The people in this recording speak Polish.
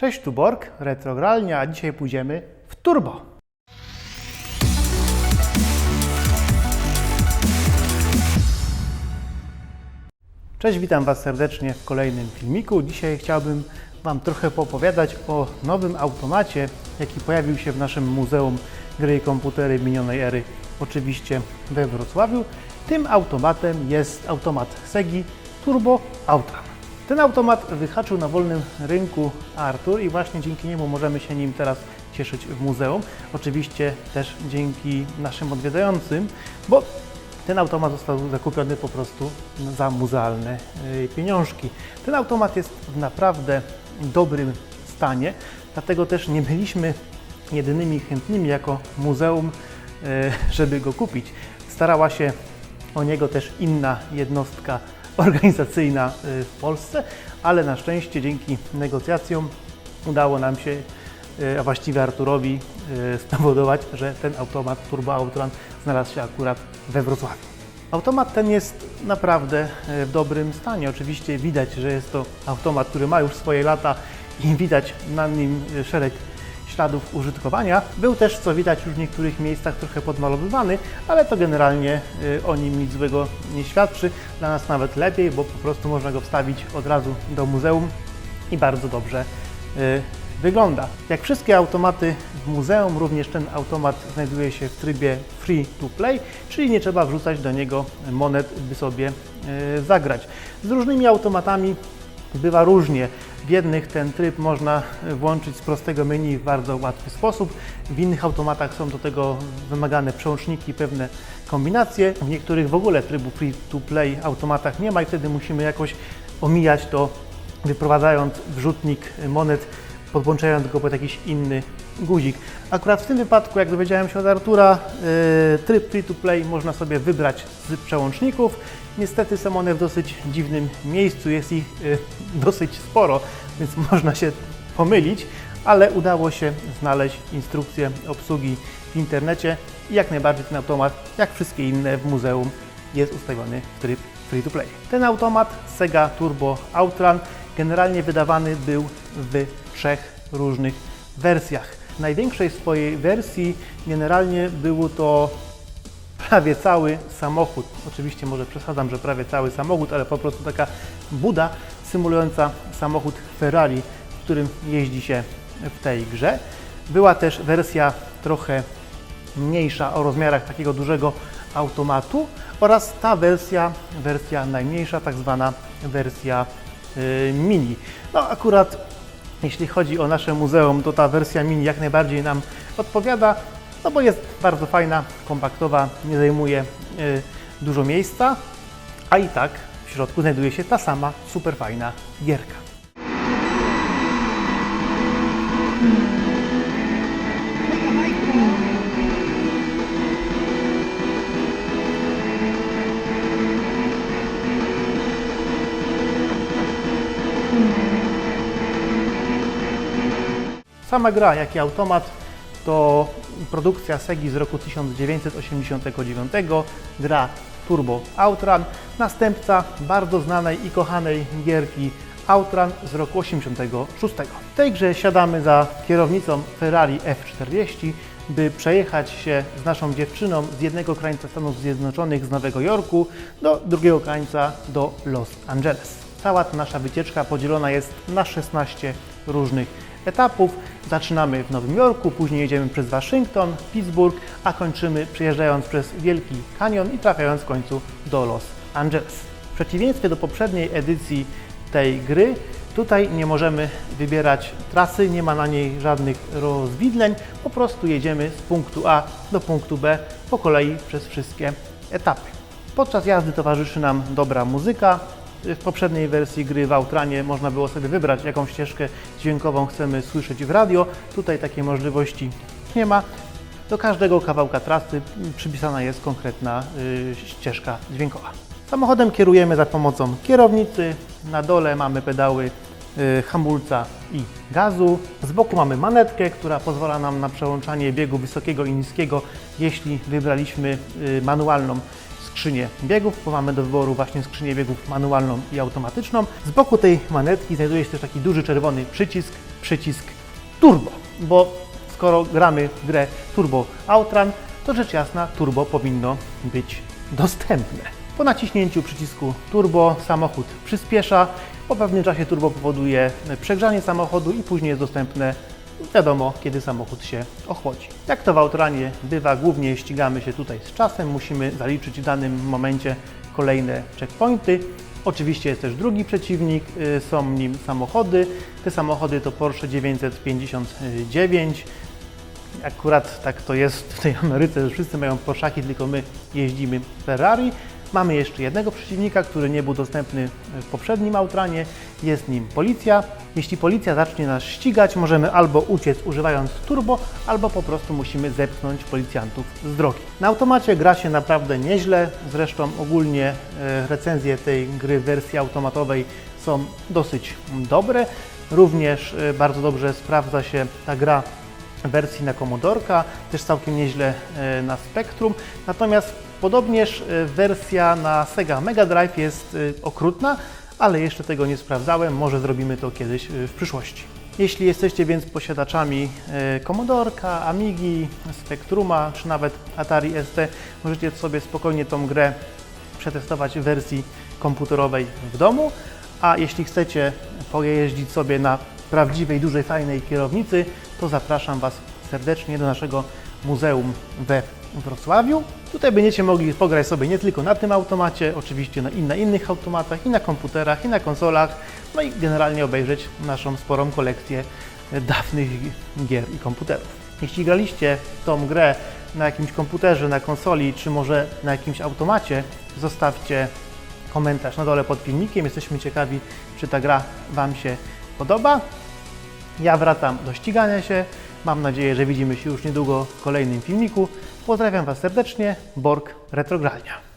Cześć, tu Borg, Retrogralnia, a dzisiaj pójdziemy w turbo. Cześć, witam Was serdecznie w kolejnym filmiku. Dzisiaj chciałbym Wam trochę poopowiadać o nowym automacie, jaki pojawił się w naszym Muzeum Gry i Komputery Minionej Ery, oczywiście we Wrocławiu. Tym automatem jest automat Segi Turbo Outrun. Ten automat wyhaczył na wolnym rynku Artur i właśnie dzięki niemu możemy się nim teraz cieszyć w muzeum. Oczywiście też dzięki naszym odwiedzającym, bo ten automat został zakupiony po prostu za muzealne y, pieniążki. Ten automat jest w naprawdę dobrym stanie, dlatego też nie byliśmy jedynymi chętnymi jako muzeum, y, żeby go kupić. Starała się o niego też inna jednostka organizacyjna y, w Polsce, ale na szczęście dzięki negocjacjom udało nam się, y, a właściwie Arturowi, y, spowodować, że ten automat Turbo Outrun znalazł się akurat we Wrocławiu. Automat ten jest naprawdę w dobrym stanie. Oczywiście widać, że jest to automat, który ma już swoje lata i widać na nim szereg śladów użytkowania. Był też, co widać już w niektórych miejscach, trochę podmalowywany, ale to generalnie y, o nim nic złego nie świadczy. Dla nas nawet lepiej, bo po prostu można go wstawić od razu do muzeum i bardzo dobrze y, wygląda. Jak wszystkie automaty w muzeum, również ten automat znajduje się w trybie free to play, czyli nie trzeba wrzucać do niego monet, by sobie y, zagrać. Z różnymi automatami bywa różnie. W jednych ten tryb można włączyć z prostego menu w bardzo łatwy sposób, w innych automatach są do tego wymagane przełączniki, pewne kombinacje. W niektórych w ogóle trybu free to play automatach nie ma i wtedy musimy jakoś omijać to, wyprowadzając wrzutnik monet, podłączając go pod jakiś inny guzik. Akurat w tym wypadku, jak dowiedziałem się od Artura, yy, tryb free to play można sobie wybrać z przełączników. Niestety są one w dosyć dziwnym miejscu, jest ich yy, dosyć sporo, więc można się pomylić, ale udało się znaleźć instrukcję obsługi w internecie i jak najbardziej ten automat, jak wszystkie inne w muzeum, jest ustawiony w tryb free to play. Ten automat Sega Turbo Outrun generalnie wydawany był w trzech różnych wersjach. W największej swojej wersji generalnie był to prawie cały samochód. Oczywiście może przesadzam, że prawie cały samochód, ale po prostu taka buda symulująca samochód Ferrari, w którym jeździ się w tej grze. Była też wersja trochę mniejsza o rozmiarach takiego dużego automatu oraz ta wersja, wersja najmniejsza, tak zwana wersja y, mini. No akurat jeśli chodzi o nasze muzeum, to ta wersja mini jak najbardziej nam odpowiada, no bo jest bardzo fajna, kompaktowa, nie zajmuje y, dużo miejsca, a i tak w środku znajduje się ta sama super fajna gierka. Sama gra, jak i automat, to produkcja Segi z roku 1989, gra Turbo Outrun, następca bardzo znanej i kochanej gierki Outrun z roku 86. W tej grze siadamy za kierownicą Ferrari F40, by przejechać się z naszą dziewczyną z jednego krańca Stanów Zjednoczonych z Nowego Jorku do drugiego krańca do Los Angeles. Cała ta nasza wycieczka podzielona jest na 16 różnych etapów. Zaczynamy w Nowym Jorku, później jedziemy przez Waszyngton, Pittsburgh, a kończymy przejeżdżając przez Wielki Kanion i trafiając w końcu do Los Angeles. W przeciwieństwie do poprzedniej edycji tej gry, tutaj nie możemy wybierać trasy, nie ma na niej żadnych rozwidleń, po prostu jedziemy z punktu A do punktu B po kolei przez wszystkie etapy. Podczas jazdy towarzyszy nam dobra muzyka, w poprzedniej wersji gry w Outranie można było sobie wybrać, jaką ścieżkę dźwiękową chcemy słyszeć w radio. Tutaj takiej możliwości nie ma. Do każdego kawałka trasy przypisana jest konkretna y, ścieżka dźwiękowa. Samochodem kierujemy za pomocą kierownicy. Na dole mamy pedały y, hamulca i gazu. Z boku mamy manetkę, która pozwala nam na przełączanie biegu wysokiego i niskiego, jeśli wybraliśmy y, manualną skrzynię biegów, mamy do wyboru właśnie skrzynię biegów manualną i automatyczną. Z boku tej manetki znajduje się też taki duży czerwony przycisk, przycisk Turbo, bo skoro gramy w grę Turbo Outrun, to rzecz jasna Turbo powinno być dostępne. Po naciśnięciu przycisku Turbo samochód przyspiesza, po pewnym czasie turbo powoduje przegrzanie samochodu i później jest dostępne wiadomo, kiedy samochód się ochłodzi. Jak to w Outranie bywa, głównie ścigamy się tutaj z czasem, musimy zaliczyć w danym momencie kolejne checkpointy. Oczywiście jest też drugi przeciwnik, y, są nim samochody. Te samochody to Porsche 959. Akurat tak to jest w tej Ameryce, że wszyscy mają Porszaki, tylko my jeździmy Ferrari. Mamy jeszcze jednego przeciwnika, który nie był dostępny w poprzednim Outranie. Jest nim policja. Jeśli policja zacznie nas ścigać, możemy albo uciec używając turbo, albo po prostu musimy zepchnąć policjantów z drogi. Na automacie gra się naprawdę nieźle. Zresztą ogólnie e, recenzje tej gry w wersji automatowej są dosyć dobre. Również e, bardzo dobrze sprawdza się ta gra wersji na Commodorka, też całkiem nieźle e, na Spectrum. Natomiast podobnież wersja na Sega Mega Drive jest okrutna, ale jeszcze tego nie sprawdzałem. Może zrobimy to kiedyś e, w przyszłości. Jeśli jesteście więc posiadaczami e, Commodorka, Amigi, Spectruma czy nawet Atari ST, możecie sobie spokojnie tą grę przetestować w wersji komputerowej w domu. A jeśli chcecie pojeździć sobie na prawdziwej, dużej, fajnej kierownicy, to zapraszam Was serdecznie do naszego muzeum we Wrocławiu. Tutaj będziecie mogli pograć sobie nie tylko na tym automacie, oczywiście na, na innych automatach, i na komputerach, i na konsolach, no i generalnie obejrzeć naszą sporą kolekcję dawnych gier i komputerów. Jeśli graliście w tą grę na jakimś komputerze, na konsoli, czy może na jakimś automacie, zostawcie komentarz na dole pod filmikiem. Jesteśmy ciekawi, czy ta gra Wam się podoba. Ja wracam do ścigania się. Mam nadzieję, że widzimy się już niedługo w kolejnym filmiku. Pozdrawiam Was serdecznie. Borg Retrogralnia.